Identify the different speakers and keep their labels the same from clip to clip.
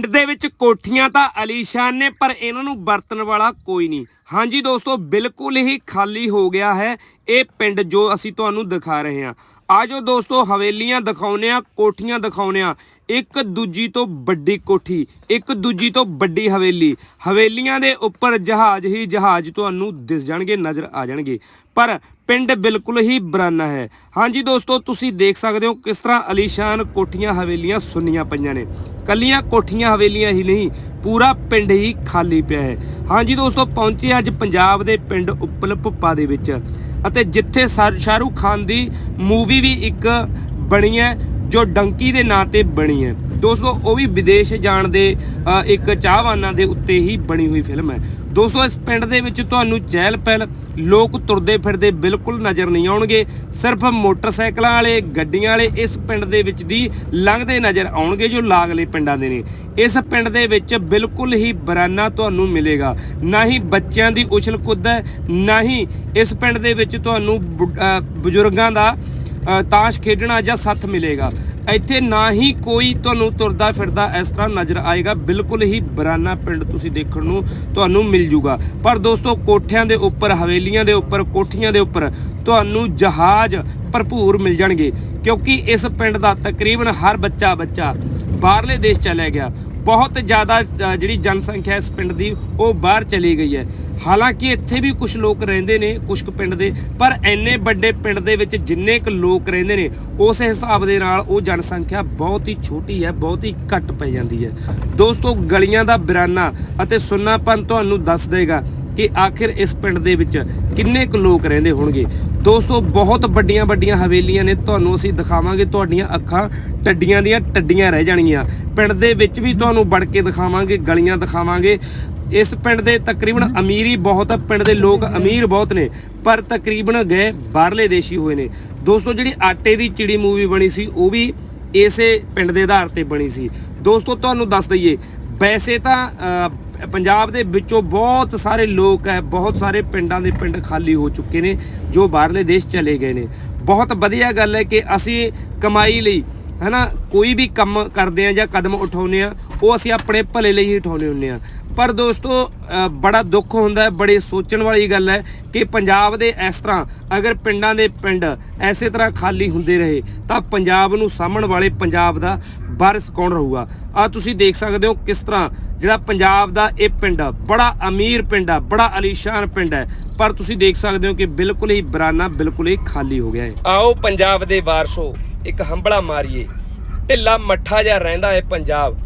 Speaker 1: ਪਿੰਡ ਦੇ ਵਿੱਚ ਕੋਠੀਆਂ ਤਾਂ ਅਲੀਸ਼ਾਨ ਨੇ, ਪਰ ਇਹਨਾਂ ਨੂੰ ਵਰਤਣ ਵਾਲਾ ਕੋਈ ਨਹੀਂ। ਹਾਂਜੀ ਦੋਸਤੋ, ਬਿਲਕੁਲ ਹੀ ਖਾਲੀ ਹੋ ਗਿਆ ਹੈ ਇਹ ਪਿੰਡ ਜੋ ਅਸੀਂ ਤੁਹਾਨੂੰ ਦਿਖਾ ਰਹੇ ਹਾਂ। ਆਜੋ ਦੋਸਤੋ, ਹਵੇਲੀਆਂ ਦਿਖਾਉਨੇ ਆ ਕੋਠੀਆਂ ਦਿਖਾਉਨੇ ਆ ਇੱਕ ਦੂਜੀ ਤੋਂ ਵੱਡੀ ਕੋਠੀ, ਇੱਕ ਦੂਜੀ ਤੋਂ ਵੱਡੀ ਹਵੇਲੀ। ਹਵੇਲੀਆਂ ਦੇ ਉੱਪਰ ਜਹਾਜ਼ ਹੀ ਜਹਾਜ਼ ਤੁਹਾਨੂੰ ਦਿਸ ਜਾਣਗੇ, ਨਜ਼ਰ ਆ ਜਾਣਗੇ। ਪਰ ਪਿੰਡ ਬਿਲਕੁਲ ਹੀ ਬਰਾਨਾ ਹੈ। ਹਾਂਜੀ ਦੋਸਤੋ, ਤੁਸੀਂ ਦੇਖ ਸਕਦੇ ਹੋ ਕਿਸ ਤਰ੍ਹਾਂ ਅਲੀਸ਼ਾਨ ਕੋਠੀਆਂ ਹਵੇਲੀਆਂ ਸੁੰਨੀਆਂ ਪਈਆਂ ਨੇ। ਕੱਲੀਆਂ ਕੋਠੀਆਂ ਹਵੇਲੀਆਂ ਹੀ ਨਹੀਂ ਪੂਰਾ ਪਿੰਡ ਹੀ ਖਾਲੀ ਪਿਆ ਹੈ। ਹਾਂਜੀ ਦੋਸਤੋ, ਪਹੁੰਚੇ ਅੱਜ ਪੰਜਾਬ ਦੇ ਪਿੰਡ ਉੱਪਲ ਭੁੱਪਾ ਦੇ ਵਿੱਚ ਅਤੇ ਜਿੱਥੇ ਸ਼ਾਹ- ਸ਼ਾਹਰੂਖ ਖਾਨ ਦੀ ਮੂਵੀ ਵੀ ਇੱਕ ਬਣੀ ਹੈ, ਜੋ ਡੰਕੀ ਦੇ ਨਾਂ ਤੇ ਬਣੀ ਹੈ। ਦੋਸਤੋ, ਉਹ ਵੀ ਵਿਦੇਸ਼ ਜਾਣ ਦੇ ਇੱਕ ਚਾਹਵਾਨਾਂ ਦੇ ਉੱਤੇ ਹੀ ਬਣੀ ਹੋਈ ਫਿਲਮ ਹੈ। ਦੋਸਤੋ, ਇਸ ਪਿੰਡ ਦੇ ਵਿੱਚ ਤੁਹਾਨੂੰ ਚਹਿਲ ਪਹਿਲ ਲੋਕ ਤੁਰਦੇ ਫਿਰਦੇ ਬਿਲਕੁਲ ਨਜ਼ਰ ਨਹੀਂ ਆਉਣਗੇ। ਸਿਰਫ ਮੋਟਰਸਾਈਕਲਾਂ ਵਾਲੇ, ਗੱਡੀਆਂ ਵਾਲੇ ਇਸ ਪਿੰਡ ਦੇ ਵਿੱਚ ਦੀ ਲੰਘਦੇ ਨਜ਼ਰ ਆਉਣਗੇ ਜੋ ਲਾਗਲੇ ਪਿੰਡਾਂ ਦੇ ਨੇ। ਇਸ ਪਿੰਡ ਦੇ ਵਿੱਚ ਬਿਲਕੁਲ ਹੀ ਬਰਾਨਾ ਤੁਹਾਨੂੰ ਮਿਲੇਗਾ। ਨਾ ਹੀ ਬੱਚਿਆਂ ਦੀ ਉਛਲ ਕੁੱਦ ਹੈ, ਨਾ ਹੀ ਇਸ ਪਿੰਡ ਦੇ ਵਿੱਚ ਤੁਹਾਨੂੰ ਬੁ- ਬਜ਼ੁਰਗਾਂ ਦਾ ਤਾਸ਼ ਖੇਡਣਾ ਜਾਂ ਸੱਥ ਮਿਲੇਗਾ। ਇੱਥੇ ਨਾ ਹੀ ਕੋਈ ਤੁਹਾਨੂੰ ਤੁਰਦਾ ਫਿਰਦਾ ਇਸ ਤਰ੍ਹਾਂ ਨਜ਼ਰ ਆਏਗਾ। ਬਿਲਕੁਲ ਹੀ ਬਰਾਨਾ ਪਿੰਡ ਤੁਸੀਂ ਦੇਖਣ ਨੂੰ ਤੁਹਾਨੂੰ ਮਿਲ ਜੂਗਾ। ਪਰ ਦੋਸਤੋ, ਕੋਠਿਆਂ ਦੇ ਉੱਪਰ, ਹਵੇਲੀਆਂ ਦੇ ਉੱਪਰ, ਕੋਠੀਆਂ ਦੇ ਉੱਪਰ ਤੁਹਾਨੂੰ ਜਹਾਜ਼ ਭਰਪੂਰ ਮਿਲ ਜਾਣਗੇ। ਕਿਉਂਕਿ ਇਸ ਪਿੰਡ ਦਾ ਤਕਰੀਬਨ ਹਰ ਬੱਚਾ ਬੱਚਾ ਬਾਹਰਲੇ ਦੇਸ਼ ਚਲਾ ਗਿਆ। ਬਹੁਤ ਜ਼ਿਆਦਾ ਜਿਹੜੀ ਜਨਸੰਖਿਆ ਇਸ ਪਿੰਡ ਦੀ, ਉਹ ਬਾਹਰ ਚਲੀ ਗਈ ਹੈ। ਹਾਲਾਂਕਿ ਇੱਥੇ ਵੀ ਕੁਝ ਲੋਕ ਰਹਿੰਦੇ ਨੇ ਕੁਝ ਕੁ ਪਿੰਡ ਦੇ, ਪਰ ਐਨੇ ਵੱਡੇ ਪਿੰਡ ਦੇ ਵਿੱਚ ਜਿੰਨੇ ਕੁ ਲੋਕ ਰਹਿੰਦੇ ਨੇ, ਉਸ ਹਿਸਾਬ ਦੇ ਨਾਲ ਉਹ ਜਨਸੰਖਿਆ ਬਹੁਤ ਹੀ ਛੋਟੀ ਹੈ, ਬਹੁਤ ਹੀ ਘੱਟ ਪੈ ਜਾਂਦੀ ਹੈ। ਦੋਸਤੋ, ਗਲੀਆਂ ਦਾ ਬਿਰਾਨਾ ਅਤੇ ਸੁੰਨਾਪਨ ਤੁਹਾਨੂੰ ਦੱਸ ਦੇਗਾ ਕਿ ਆਖਿਰ ਇਸ ਪਿੰਡ ਦੇ ਵਿੱਚ ਕਿੰਨੇ ਕੁ ਲੋਕ ਰਹਿੰਦੇ ਹੋਣਗੇ? ਦੋਸਤੋ, ਬਹੁਤ ਵੱਡੀਆਂ ਵੱਡੀਆਂ ਹਵੇਲੀਆਂ ਨੇ, ਤੁਹਾਨੂੰ ਅਸੀਂ ਦਿਖਾਵਾਂਗੇ ਤੁਹਾਡੀਆਂ ਅੱਖਾਂ ਟੱਡੀਆਂ ਦੀਆਂ, ਟੱਡੀਆਂ ਰਹਿ ਜਾਣਗੀਆਂ। ਪਿੰਡ ਦੇ ਵਿੱਚ ਵੀ ਤੁਹਾਨੂੰ ਵੜ ਕੇ ਦਿਖਾਵਾਂਗੇ, ਗਲੀਆਂ ਦਿਖਾਵਾਂਗੇ। ਇਸ ਪਿੰਡ ਦੇ ਤਕਰੀਬਨ ਅਮੀਰੀ ਬਹੁਤ ਹੈ ਪਿੰਡ ਦੇ ਲੋਕ ਅਮੀਰ ਬਹੁਤ ਨੇ, ਪਰ ਤਕਰੀਬਨ ਗਏ ਬਾਹਰਲੇ ਦੇਸ਼ੀ ਹੋਏ ਨੇ। ਦੋਸਤੋ, ਜਿਹੜੀ ਆਟੇ ਦੀ ਚਿੜੀ ਮੂਵੀ ਬਣੀ ਸੀ, ਉਹ ਵੀ ਇਸੇ ਪਿੰਡ ਦੇ ਆਧਾਰ ਤੇ ਬਣੀ ਸੀ। ਦੋਸਤੋ, ਤੁਹਾਨੂੰ ਦੱਸ ਦਈਏ, ਵੈਸੇ ਤਾਂ ਪੰਜਾਬ ਦੇ ਵਿੱਚੋਂ ਬਹੁਤ ਸਾਰੇ ਲੋਕ ਹੈ, ਬਹੁਤ ਸਾਰੇ ਪਿੰਡਾਂ ਦੇ ਪਿੰਡ ਖਾਲੀ ਹੋ ਚੁੱਕੇ ਨੇ, ਜੋ ਬਾਹਰਲੇ ਦੇਸ਼ ਚਲੇ ਗਏ ਨੇ। ਬਹੁਤ ਵਧੀਆ ਗੱਲ ਹੈ ਕਿ ਅਸੀਂ ਕਮਾਈ ਲਈ, ਹਨਾ, ਕੋਈ ਵੀ ਕੰਮ ਕਰਦੇ ਆ ਜਾਂ ਕਦਮ ਉਠਾਉਂਦੇ ਆ ਉਹ ਅਸੀਂ ਆਪਣੇ ਭਲੇ ਲਈ ਹੀ ਉਠਾਉਂਦੇ ਹੁੰਦੇ ਆ ਪਰ ਦੋਸਤੋ ਬੜਾ ਦੁੱਖ ਹੁੰਦਾ ਹੈ, ਬੜੀ ਸੋਚਣ ਵਾਲੀ ਗੱਲ ਹੈ ਕਿ ਪੰਜਾਬ ਦੇ ਇਸ ਤਰ੍ਹਾਂ, ਅਗਰ ਪਿੰਡਾਂ ਦੇ ਪਿੰਡ ਐਸੇ ਤਰ੍ਹਾਂ ਖਾਲੀ ਹੁੰਦੇ ਰਹੇ, ਤਾਂ ਪੰਜਾਬ ਨੂੰ ਸਾਂਭਣ ਵਾਲੇ ਪੰਜਾਬ ਦਾ ਵਾਰਿਸ ਕੌਣ ਰਹੂਗਾ? ਆ ਤੁਸੀਂ ਦੇਖ ਸਕਦੇ ਹੋ ਕਿਸ ਤਰ੍ਹਾਂ ਜਿਹੜਾ ਪੰਜਾਬ ਦਾ ਇਹ ਪਿੰਡ ਆ, ਬੜਾ ਅਮੀਰ ਪਿੰਡ ਆ ਬੜਾ ਅਲੀਸ਼ਾਨ ਪਿੰਡ ਹੈ। ਪਰ ਤੁਸੀਂ ਦੇਖ ਸਕਦੇ ਹੋ ਕਿ ਬਿਲਕੁਲ ਹੀ ਬਰਾਨਾ ਬਿਲਕੁਲ ਹੀ ਖਾਲੀ ਹੋ ਗਿਆ ਹੈ। ਆਓ ਪੰਜਾਬ ਦੇ ਵਾਰਸੋ ਇੱਕ ਹੰਬਲਾ ਮਾਰੀਏ। ਢਿੱਲਾ ਮੱਠਾ ਜਿਹਾ ਰਹਿੰਦਾ ਹੈ ਪੰਜਾਬ।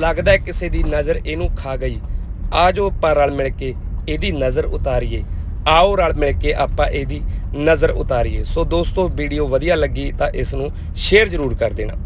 Speaker 1: ਲੱਗਦਾ ਕਿਸੇ ਦੀ ਨਜ਼ਰ ਇਹਨੂੰ ਖਾ ਗਈ। ਆ ਜੋ ਆਪਾਂ ਰਲ ਮਿਲ ਕੇ ਇਹਦੀ ਨਜ਼ਰ ਉਤਾਰੀਏ। ਆਓ ਰਲ ਮਿਲ ਕੇ ਆਪਾਂ ਇਹਦੀ ਨਜ਼ਰ ਉਤਾਰੀਏ। ਸੋ ਦੋਸਤੋ ਵੀਡੀਓ ਵਧੀਆ ਲੱਗੀ ਤਾਂ ਇਸ ਨੂੰ ਸ਼ੇਅਰ ਜ਼ਰੂਰ ਕਰ ਦੇਣਾ।